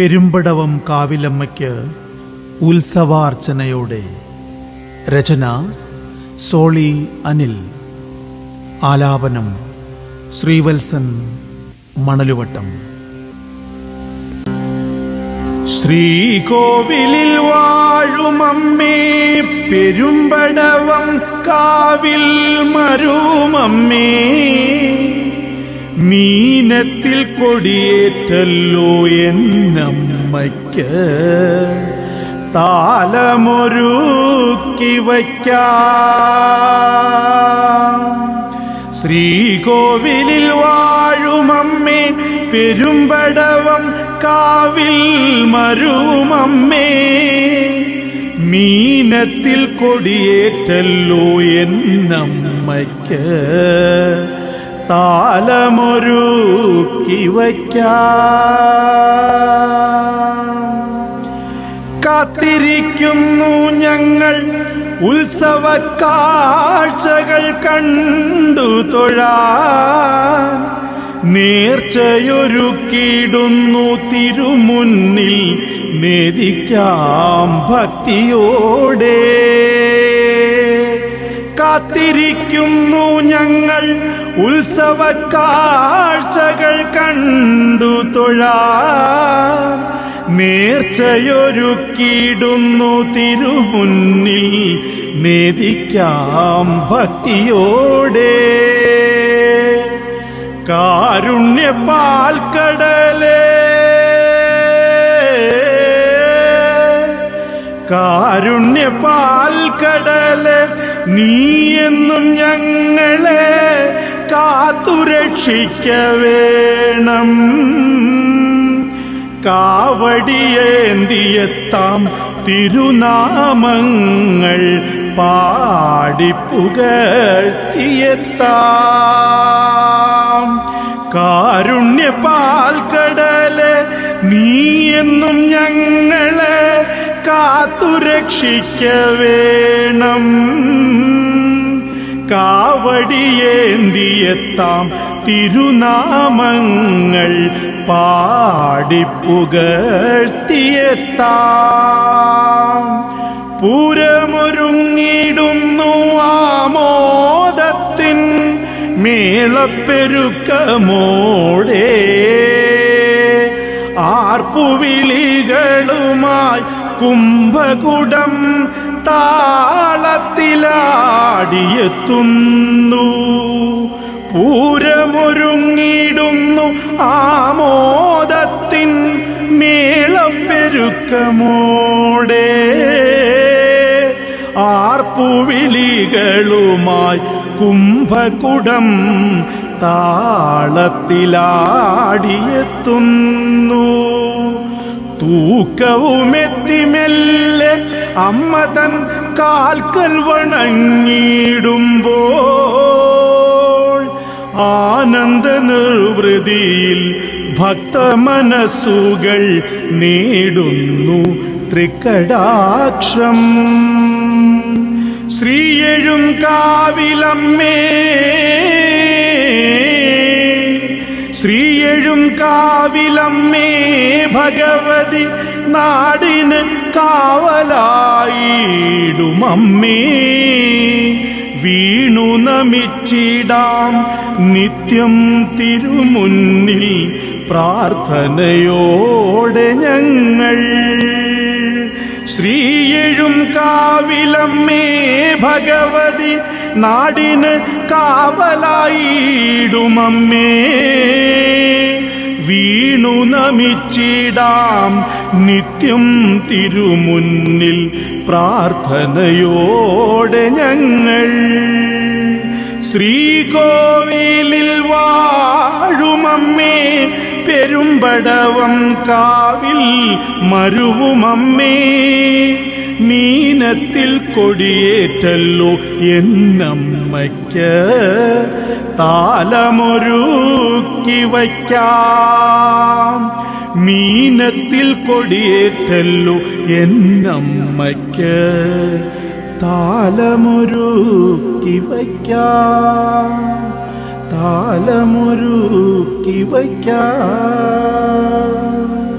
പെരുമ്പടവം കാവിലമ്മയ്ക്ക് ഉത്സവാർച്ചനയോടെ. രചന സോളി അനിൽ. ആലാപനം ശ്രീവത്സൻ മണലുവട്ടം. ശ്രീകോവിലിൽ വാഴുമമ്മേ പെരുമ്പടവം കാവിൽ മരുമമ്മേ. മീനത്തിൽ കൊടിയേറ്റല്ലോ എന്നമ്മയ്ക്ക്. താലമൊരുക്കി വയ്ക്കാം. ശ്രീകോവിലിൽ വാഴുമമ്മേ പെരുമ്പടവം കാവിൽ മരുമമ്മേ. മീനത്തിൽ കൊടിയേറ്റല്ലോ എന്നമ്മയ്ക്ക്. താലമൊരുക്കി വയ്ക്കാം. കാത്തിരിക്കുന്നു ഞങ്ങൾ ഉത്സവ കാഴ്ചകൾ കണ്ടു തൊഴാൻ. നേർച്ചയൊരുക്കിയിടുന്നു തിരുമുന്നിൽ നേദിക്കാം ഭക്തിയോടെ. കാത്തിരിക്കുന്നു ഞങ്ങൾ. ഉത്സവ കാഴ്ചകൾ കണ്ടു തൊഴാൻ നേർച്ചയൊരുക്കിയിടുന്നു തിരുമുന്നിൽ. നേദിക്കാം ഭക്തിയോടെ. കാരുണ്യ പാൽക്കടലേ. കാരുണ്യ പാൽക്കടൽ. നീ എന്നും ഞങ്ങളെ കാത്തുരക്ഷിക്ക വേണം കാവടിയേന്തിയെത്താം തിരുനാമങ്ങൾ പാടിപ്പുകഴ്ത്തിയെത്താം. കാരുണ്യ പാൽക്കടൽ നീ എന്നും ഞങ്ങളെ കാത്തുരക്ഷിക്ക വേണം കാവടിയേന്തിയെത്താം തിരുനാമങ്ങൾ പാടിപ്പുകഴ്ത്തിയെത്താം. പൂരമൊരുങ്ങിടുന്നു ആമോദത്തിൻ മേളപ്പെരുക്കമോടെ. ആർപ്പുവിളികളുമായി കുംഭകുടം താളത്തിലാടിയെത്തുന്നു പൂരമൊരുങ്ങിടുന്നു ആമോദത്തിൻ മേളപ്പെരുക്കമോടെ. ആർപ്പുവിളികളുമായി കുംഭകുടം താളത്തിലാടിയെത്തുന്നു. തൂക്കവുമെത്തിമെല്ലെ അമ്മ തൻ കാൽക്കൽ വണങ്ങിടുമ്പോൾ ആനന്ദ നിർവൃതിയിൽ ഭക്തമനസ്സുകൾ നേടുന്നു തൃക്കടാക്ഷം ശ്രീയഴും കാവിലമ്മേ ശ്രീയഴും കാവിലമ്മേ ഭഗവതി നാടിന് കാവലായിടുമമ്മേ. വീണു നമിച്ചിടാം നിത്യം തിരുമുന്നിൽ പ്രാർത്ഥനയോടെ ഞങ്ങൾ. ശ്രീയഴും കാവിലമ്മേ ഭഗവതി നാടിന് കാവലായിടുമമ്മേ. വീണു നമിച്ചിടാം നിത്യം തിരുമുന്നിൽ പ്രാർത്ഥനയോടെ ഞങ്ങൾ. ശ്രീകോവിലിൽ വാഴുമമ്മേ പെരുമ്പടവം കാവിൽ മരുവുമമ്മേ. മീനത്തിൽ കൊടിയേറ്റല്ലോ എന്നമ്മയ്ക്ക് താലമൊരുക്കി വയ്ക്കാം. മീനത്തിൽ കൊടിയേറ്റല്ലു എന്നമ്മയ്ക്ക്. താലമൊരുക്കി വയ്ക്കാം. താലമൊരുക്കി വയ്ക്കാം.